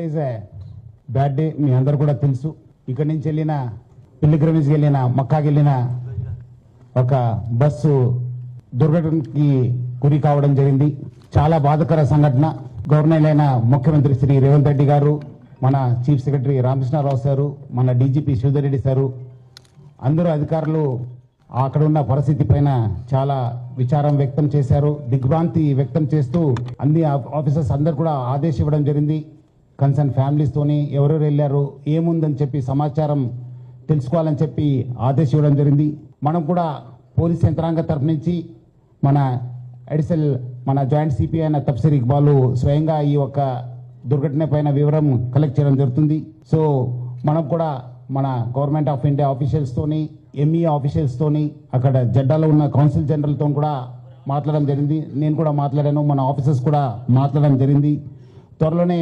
Is a bad day మీ అందరు కూడా తెలుసు. ఇక్కడి నుంచి వెళ్ళిన పిల్లిగ్రమేజ్కి వెళ్ళిన మక్కాకి వెళ్ళిన ఒక బస్సు దుర్ఘటనకి గురి కావడం జరిగింది. చాలా బాధకర సంఘటన. గవర్నర్ అయిన ముఖ్యమంత్రి శ్రీ రేవంత్ రెడ్డి గారు మన చీఫ్ సెక్రటరీ రామకృష్ణారావు సారు మన డీజీపీ శివధర్ రెడ్డి సారు అందరూ అధికారులు అక్కడ ఉన్న పరిస్థితి పైన చాలా విచారం వ్యక్తం చేశారు. దిగ్భ్రాంతి వ్యక్తం చేస్తూ అన్ని ఆ- ఆఫీసర్స్ అందరు కూడా ఆదేశం ఇవ్వడం జరిగింది. కన్సర్న్ ఫ్యామిలీస్తోని ఎవరెవరు వెళ్ళారు ఏముందని చెప్పి సమాచారం తెలుసుకోవాలని చెప్పి ఆదేశం ఇవ్వడం జరిగింది. మనం కూడా పోలీస్ యంత్రాంగ తరఫు నుంచి మన అడిషనల్ మన జాయింట్ సిపి అయిన తప్సీర్ ఇక్బాలు స్వయంగా ఈ యొక్క దుర్ఘటన పైన వివరం కలెక్ట్ చేయడం జరుగుతుంది. సో మనం కూడా మన గవర్నమెంట్ ఆఫ్ ఇండియా ఆఫీషియల్స్తోని ఎంఈఏ ఎంఈ అక్కడ జెడ్డాలో ఉన్న కౌన్సిల్ జనరల్తో కూడా మాట్లాడడం జరిగింది. నేను కూడా మాట్లాడాను మన ఆఫీసర్స్ కూడా మాట్లాడడం జరిగింది. త్వరలోనే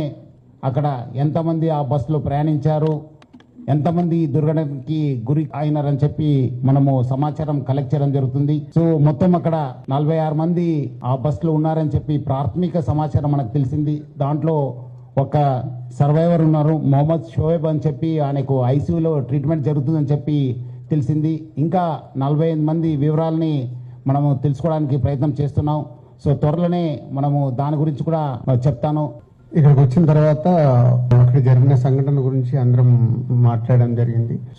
అక్కడ ఎంతమంది ఆ బస్సులో ప్రయాణించారు? ఎంతమంది ఈ దుర్ఘటనకి గురి అయినారని చెప్పి మనము సమాచారం కలెక్ట్ చేయడం జరుగుతుంది. సో మొత్తం అక్కడ నలభై ఆరు మంది ఆ బస్సులో ఉన్నారని చెప్పి ప్రాథమిక సమాచారం మనకు తెలిసింది. దాంట్లో ఒక సర్వైవర్ ఉన్నారు మొహమ్మద్ షోయబ్ అని చెప్పి ఆయనకు ఐసీయూలో ట్రీట్మెంట్ జరుగుతుందని చెప్పి తెలిసింది. ఇంకా నలభై ఐదు మంది వివరాలని మనము తెలుసుకోవడానికి ప్రయత్నం చేస్తున్నాం. సో త్వరలోనే మనము దాని గురించి కూడా చెప్తాను. ఇక్కడికి వచ్చిన తర్వాత అక్కడ జరిగిన సంఘటన గురించి అందరం మాట్లాడడం జరిగింది. సో